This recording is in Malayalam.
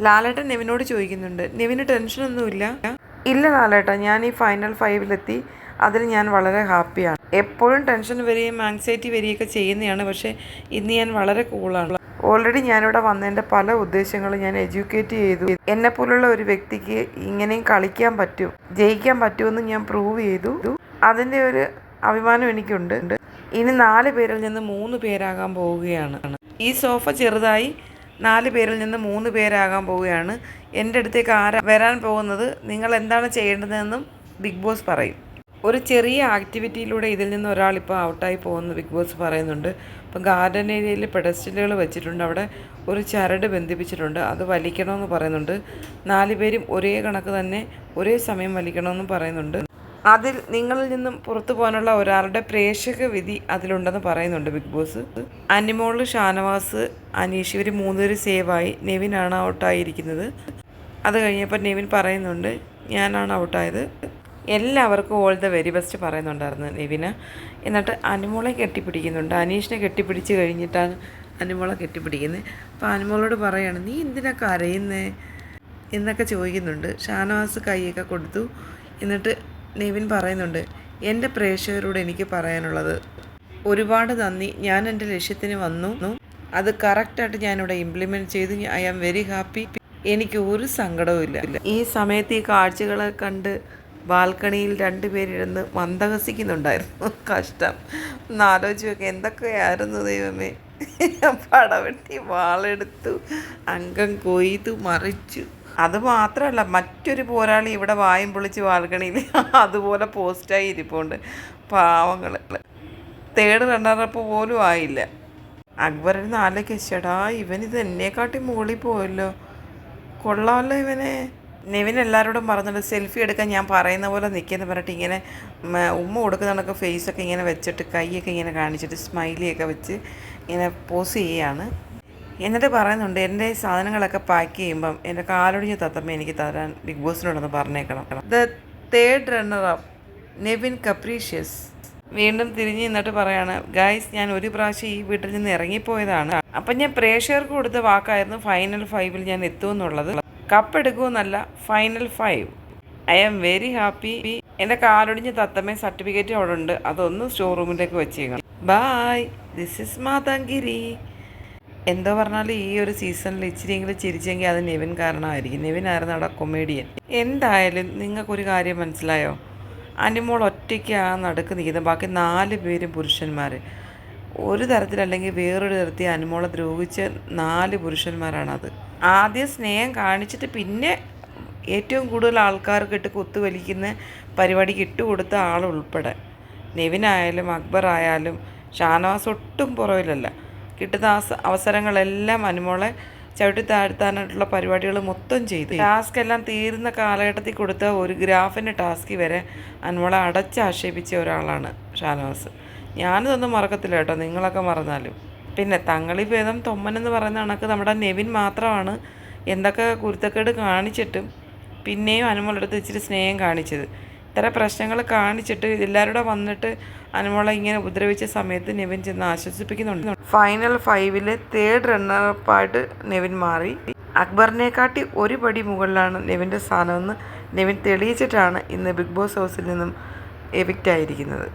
ലാലേട്ടൻ നെവിനോട് ചോദിക്കുന്നുണ്ട്. നെവിന് ടെൻഷനൊന്നുമില്ല? ഇല്ല ലാലേട്ട ഞാൻ ഈ ഫൈനൽ ഫൈവിലെത്തി അതിൽ ഞാൻ വളരെ ഹാപ്പിയാണ് എപ്പോഴും ടെൻഷൻ വരികയും ആങ്സൈറ്റി വരികയൊക്കെ ചെയ്യുന്നതാണ് പക്ഷേ ഇന്ന് ഞാൻ വളരെ കൂളാണ് ഓൾറെഡി ഞാനിവിടെ വന്നതിന്റെ പല ഉദ്ദേശങ്ങളും ഞാൻ എഡ്യൂക്കേറ്റ് ചെയ്തു. എന്നെപ്പോലുള്ള ഒരു വ്യക്തിക്ക് ഇങ്ങനെയും കളിക്കാൻ പറ്റും ജയിക്കാൻ പറ്റുമെന്ന് ഞാൻ പ്രൂവ് ചെയ്തു. അതിന്റെ ഒരു അഭിമാനം എനിക്കുണ്ട്. ഇനി നാല് പേരിൽ നിന്ന് മൂന്ന് പേരാകാൻ പോവുകയാണ്. ഈ സോഫ ചെറുതായി നാല് പേരിൽ നിന്ന് മൂന്ന് പേരാകാൻ പോവുകയാണ്. എന്റെ അടുത്തേക്ക് ആരാ വരാൻ പോകുന്നത്? നിങ്ങൾ എന്താണ് ചെയ്യേണ്ടതെന്നും ബിഗ് ബോസ് പറയും. ഒരു ചെറിയ ആക്ടിവിറ്റിയിലൂടെ ഇതിൽ നിന്ന് ഒരാൾ ഇപ്പോൾ ഔട്ടായി പോകുന്നു ബിഗ് ബോസ് പറയുന്നുണ്ട്. ഇപ്പം ഗാർഡൻ ഏരിയയിൽ പെഡസ്റ്റലുകൾ വെച്ചിട്ടുണ്ട്. അവിടെ ഒരു ചരട് ബന്ധിപ്പിച്ചിട്ടുണ്ട്. അത് വലിക്കണമെന്ന് പറയുന്നുണ്ട്. നാല് പേരും ഒരേ കണക്ക് തന്നെ ഒരേ സമയം വലിക്കണമെന്ന് പറയുന്നുണ്ട്. അതിൽ നിങ്ങളിൽ നിന്നും പുറത്തു പോകാനുള്ള ഒരാളുടെ പ്രേക്ഷക വിധി അതിലുണ്ടെന്ന് പറയുന്നുണ്ട് ബിഗ് ബോസ്. അനിമോൾ ഷാനവാസ് അനീഷ് ഇവർ മൂന്നുപേര് സേവായി ആണ് ഔട്ടായിരിക്കുന്നത് അത് കഴിഞ്ഞപ്പോൾ നെവിൻ പറയുന്നുണ്ട് ഞാനാണ് ഔട്ടായത് എല്ലാവർക്കും ഓൾ ദ വെരി ബെസ്റ്റ് പറയുന്നുണ്ടായിരുന്നു നെവിന്. എന്നിട്ട് അനുമോളെ കെട്ടിപ്പിടിക്കുന്നുണ്ട്. അനീഷിനെ കെട്ടിപ്പിടിച്ച് കഴിഞ്ഞിട്ടാണ് അനുമോളെ കെട്ടിപ്പിടിക്കുന്നത്. അപ്പോൾ അനുമോളോട് പറയാണ് നീ എന്തിനാ കരയുന്നേ? എന്നൊക്കെ ചോദിക്കുന്നുണ്ട്. ഷാനവാസ് കൈയൊക്കെ കൊടുത്തു. എന്നിട്ട് നെവിൻ പറയുന്നുണ്ട് എന്റെ പ്രേക്ഷകരോട് എനിക്ക് പറയാനുള്ളത് ഒരുപാട് നന്ദി. ഞാൻ എന്റെ ലക്ഷ്യത്തിന് വന്നു. അത് കറക്റ്റായിട്ട് ഞാനിവിടെ ഇംപ്ലിമെന്റ് ചെയ്തു. ഐ ആം വെരി ഹാപ്പി എനിക്ക് ഒരു സങ്കടവും ഇല്ല. ഈ സമയത്ത് ഈ കാഴ്ചകളെ കണ്ട് ബാൽക്കണിയിൽ രണ്ടുപേരിരുന്ന് മന്ദഹസിക്കുന്നുണ്ടായിരുന്നു. കഷ്ടം. ഒന്നാലോചിച്ച് നോക്കി എന്തൊക്കെയായിരുന്നു ദൈവമേ. പടവെട്ടി വാളെടുത്തു അംഗം കൊയ്തു മറിച്ചു. അത് മാത്രമല്ല മറ്റൊരു പോരാളി ഇവിടെ വായും പൊളിച്ച് ബാൽക്കണിയിൽ അതുപോലെ പോസ്റ്റായി ഇരിപ്പുണ്ട്. പാവങ്ങൾ തേർഡ് റണ്ണറപ്പ് പോലും ആയില്ല. അക്ബറിന് നാലേക്ക് ചേടാ ഇത് എന്നെക്കാട്ടി മുകളിൽ പോയല്ലോ. കൊള്ളാമല്ലോ ഇവനെ. നിവിൻ എല്ലാവരോടും പറഞ്ഞിട്ട് സെൽഫി എടുക്കാൻ ഞാൻ പറയുന്ന പോലെ നിൽക്കുന്ന പറഞ്ഞിട്ട് ഇങ്ങനെ ഉമ്മ കൊടുക്കുന്ന കണക്ക് ഫേസൊക്കെ ഇങ്ങനെ വെച്ചിട്ട് കൈയൊക്കെ ഇങ്ങനെ കാണിച്ചിട്ട് സ്മൈലിയൊക്കെ വെച്ച് ഇങ്ങനെ പോസ് ചെയ്യുകയാണ് എന്നിട്ട് പറയുന്നുണ്ട് എന്റെ സാധനങ്ങളൊക്കെ പാക്ക് ചെയ്യുമ്പം എന്റെ കാലൊടിഞ്ഞ തത്തമ്മ എനിക്ക് തരാൻ ബിഗ് ബോസിനോടൊന്ന് പറഞ്ഞേക്കണം. The third runner up Nevin capricious വീണ്ടും തിരിഞ്ഞ് നിന്നിട്ട് പറയാണ് ഗൈസ് ഞാൻ ഒരു പ്രാവശ്യം ഈ വീട്ടിൽ നിന്ന് ഇറങ്ങിപ്പോയതാണ്. അപ്പം ഞാൻ പ്രേക്ഷകർക്ക് കൊടുത്ത വാക്കായിരുന്നു ഫൈനൽ ഫൈവിൽ ഞാൻ എത്തുമെന്നുള്ളത് cup എടുക്കുമെന്നല്ല final five I am very happy എന്റെ കാലൊടിഞ്ഞ തത്തമ്മ സർട്ടിഫിക്കറ്റ് അവിടെ ഉണ്ട്. അതൊന്ന് സ്റ്റോർ റൂമിലേക്ക് വെച്ചേക്കണം. ബായ് ദിസ് ഇസ് മാതാങ്കിരി എന്തോ പറഞ്ഞാലും ഈ ഒരു സീസണിൽ ഇച്ചിരിയെങ്കിലും ചിരിച്ചെങ്കിൽ അത് നെവിൻ കാരണമായിരിക്കും. നെവിൻ ആയിരുന്നു അവിടെ കൊമേഡിയൻ എന്തായാലും നിങ്ങൾക്കൊരു കാര്യം മനസ്സിലായോ? അനിമോൾ ഒറ്റയ്ക്ക് ആ നടക്ക് നിൽക്കുന്നത് ബാക്കി നാല് പേരും പുരുഷന്മാർ ഒരു തരത്തിലല്ലെങ്കിൽ വേറൊരു തരത്തിൽ അനുമോളെ ദ്രോഹിച്ച നാല് പുരുഷന്മാരാണത്. ആദ്യം സ്നേഹം കാണിച്ചിട്ട് പിന്നെ ഏറ്റവും കൂടുതൽ ആൾക്കാർക്ക് ഇട്ട് കുത്തുവലിക്കുന്ന പരിപാടിക്ക് ഇട്ടുകൊടുത്ത ആൾ ഉൾപ്പെടെ നെവിനായാലും അക്ബർ ആയാലും ഷാനവാസ് ഒട്ടും പുറകിലല്ല. കിട്ടുന്ന അവസ- അവസരങ്ങളെല്ലാം അനുമോളെ ചവിട്ടി താഴ്ത്താനായിട്ടുള്ള പരിപാടികൾ മൊത്തം ചെയ്തു. ടാസ്ക് എല്ലാം തീരുന്ന കാലഘട്ടത്തിൽ കൊടുത്ത ഒരു ഗ്രാഫിന്റെ ടാസ്ക് വരെ അനുമോളെ അടച്ചാക്ഷേപിച്ച ഒരാളാണ് ഷാനവാസ്. ഞാനിതൊന്നും മറക്കത്തില്ല കേട്ടോ നിങ്ങളൊക്കെ മറന്നാലും. പിന്നെ തങ്ങളി ഭേദം തൊമ്മനെന്ന് പറയുന്ന കണക്ക് നമ്മുടെ നെവിൻ മാത്രമാണ് എന്തൊക്കെ കുരുത്തക്കേട് കാണിച്ചിട്ടും പിന്നെയും അനുമോളെടുത്ത് ഇച്ചിരി സ്നേഹം കാണിച്ചത്. ഇത്ര പ്രശ്നങ്ങൾ കാണിച്ചിട്ട് എല്ലാവരുടെ വന്നിട്ട് അനുമോളെ ഇങ്ങനെ ഉപദ്രവിച്ച സമയത്ത് നെവിൻ ചെന്ന് ആശ്വസിപ്പിക്കുന്നുണ്ട്. ഫൈനൽ ഫൈവിലെ തേർഡ് റണ്ണറപ്പായിട്ട് നെവിൻ മാറി. അക്ബറിനെക്കാട്ടി ഒരു പടി മുകളിലാണ് നെവിന്റെ സ്ഥാനമെന്ന് നെവിൻ തെളിയിച്ചിട്ടാണ് ഇന്ന് ബിഗ് ബോസ് ഹൗസിൽ നിന്നും എവിക്റ്റ് ആയിരിക്കുന്നത്.